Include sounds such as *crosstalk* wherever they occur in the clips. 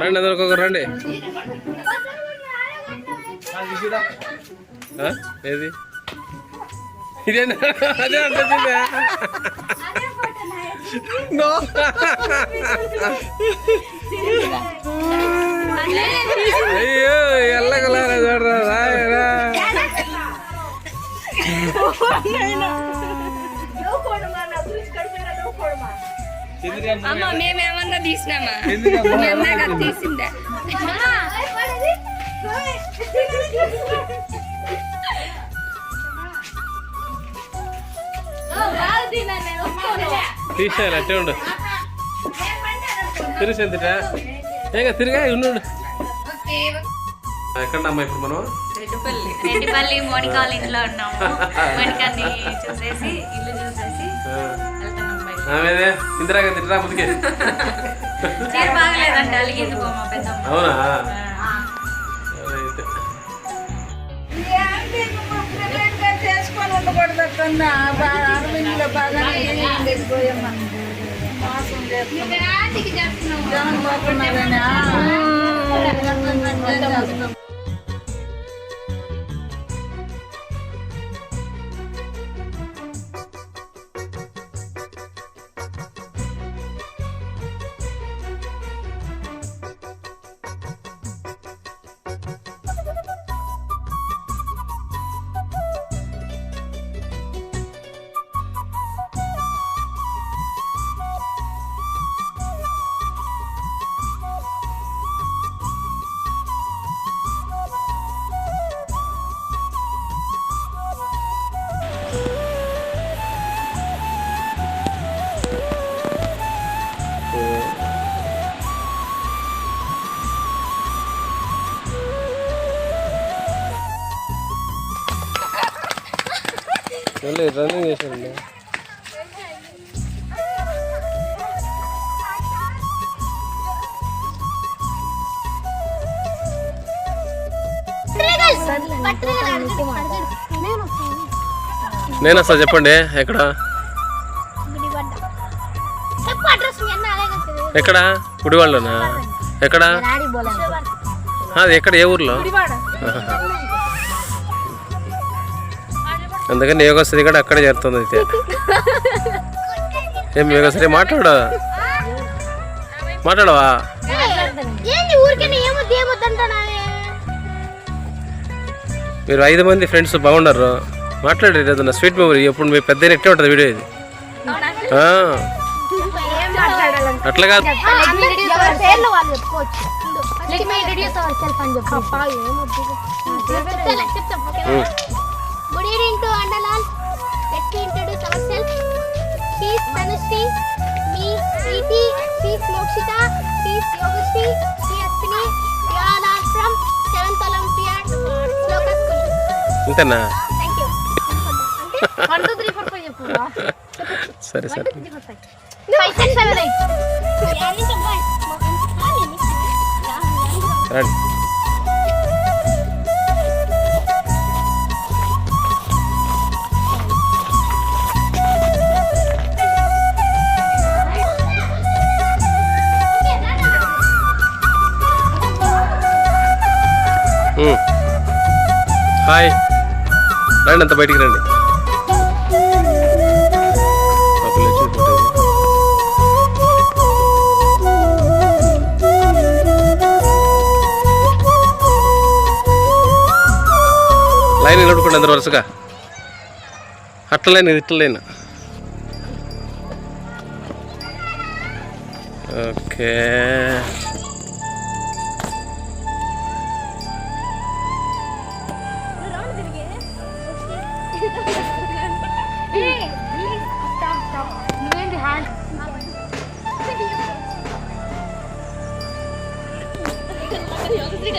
రండి అందరికి ఒక రండి. ఏది? ఇదే అదే అంటుంది నో. అయ్యో ఎల్లగలారా చూడరా రాయరా అమ్మ మేమేమన్నా తీసినామా? తీసిందే? తీసేయాలి అట్టే ఉండు. తిరిగి ఎంతటా ఏగా తిరిగా ఉండు. ఎక్కడమ్మా ఇప్పుడు మనం రెడ్డిపల్లి. మోనిక వాళ్ళ ఇంట్లో ఉన్నాము. మోనికాని చూసేసి ఆమెదే. ఇందిరాగా తిట్టరా ముందుకే. అవునా. చేసుకొని రన్నింగ్ చేసాడండి నేను వస్తా చెప్పండి ఎక్కడ? ఎక్కడ? గుడివాళ్ళలోనా ఎక్కడ? అది ఎక్కడ? ఏ ఊర్లో. అందుకని యోగశ్రీ కూడా అక్కడే చేరుతుంది అయితే. *laughs* ఏం యోగశ్రీ మాట్లాడు? మాట్లాడవా? మీరు ఐదు మంది ఫ్రెండ్స్ బాగున్నారు మాట్లాడారు ఏదన్నా స్వీట్ మెమరీ. ఎప్పుడు మీ పెద్ద ఎట్టే ఉంటుంది వీడియో ఇది. ఆ, ఏం మాట్లాడాలంటే అట్లా కాదు. ఎవరి అంతేనా? సరే సరే. రండి. హాయ్ రండి అంత బయటికి రండి. లైన్ నిలబడుకోండి అందరు వరుసగా. అట్ల లైన్ ఇది లైన్. ఓకే. *laughs*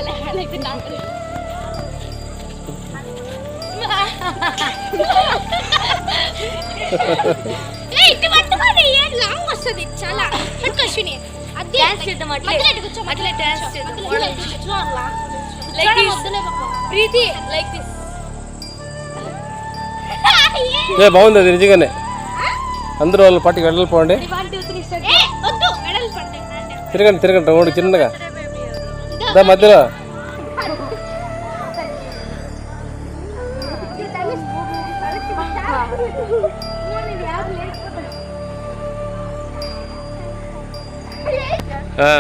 ఇటు పట్టుకోండి ఏం లాంగ్ వస్తుంది చాలా. పట్టుకో అశ్విని అది డాన్స్ చేద్దాం అట్లే. కూర్చో అట్లే డాన్స్ చేద్దాం. Like this Preethi like this ఏ బాగుంది అది నిజంగానే. అందరూ వాళ్ళ పాటికి వెళ్ళిపోండి తిరగండి తిరగండి రోడ్డు చిన్నగా. దా మధ్యలో ఆ.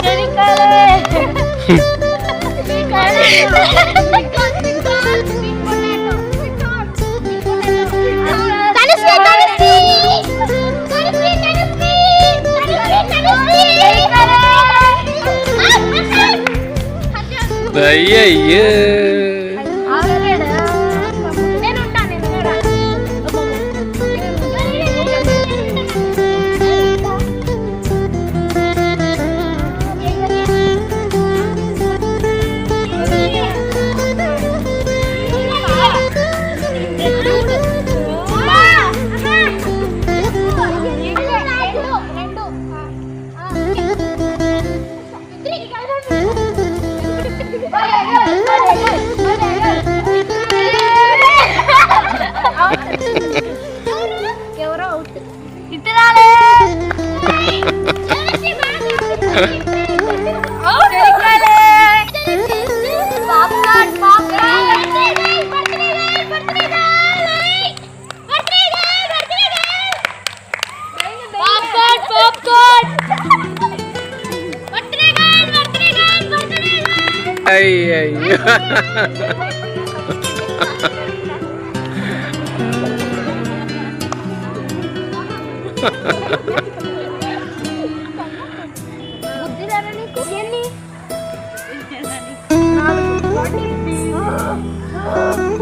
Jadi kali. Jadi kali. Yeah. अय्यो Ha ha ha ha. Oh,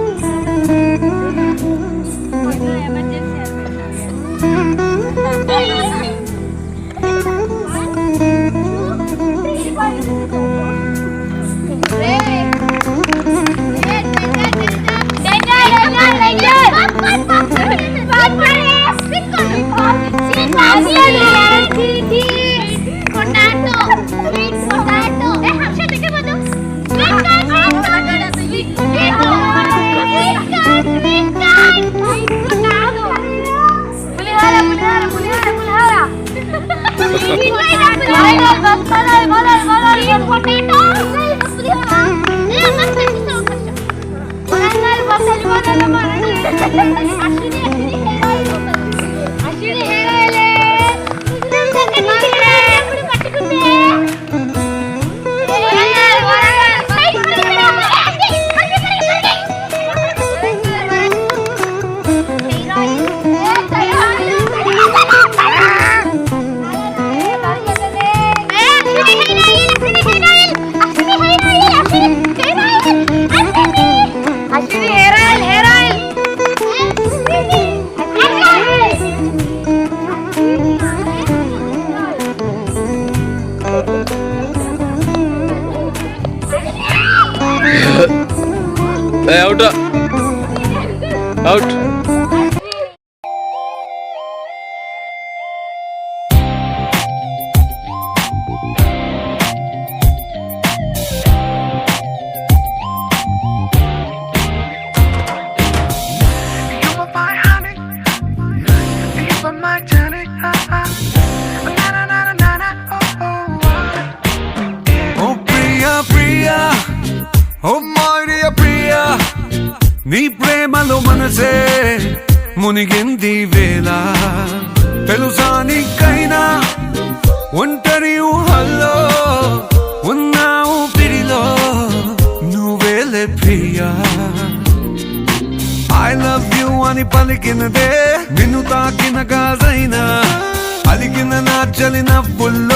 మునిగింది వేళ. తెలుసానికైనా ఒంటరి ఊహల్లో ఉన్నావు పిడిలో నువ్వే ప్రియా. ఐ లవ్ యూ అని పలికినదే నిన్ను తాకిన గాజైనా. అలిగిన నా చలి నవ్వుల్లో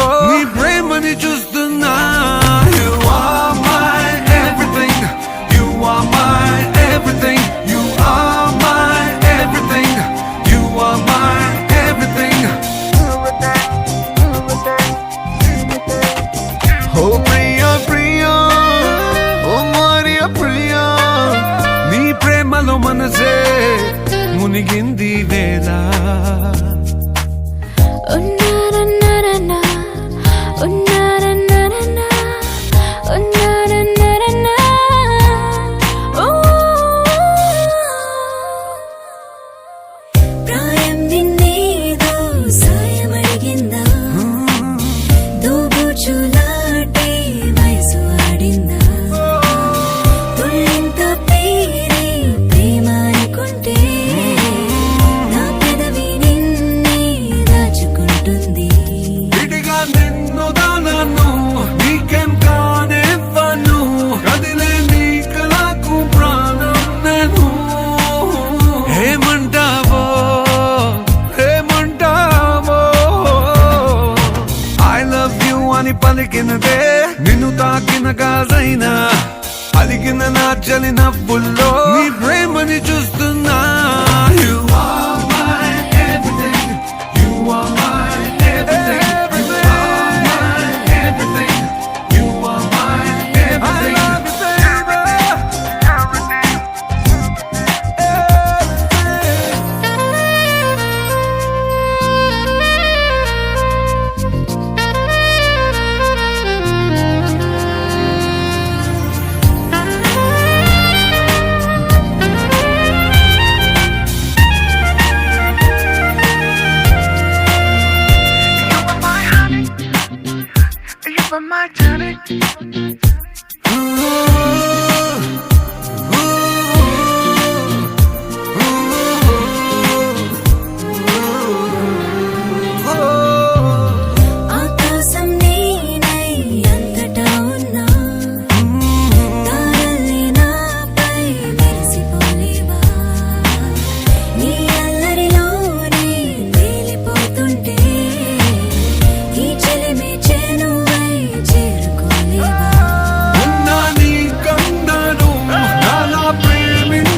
But చలి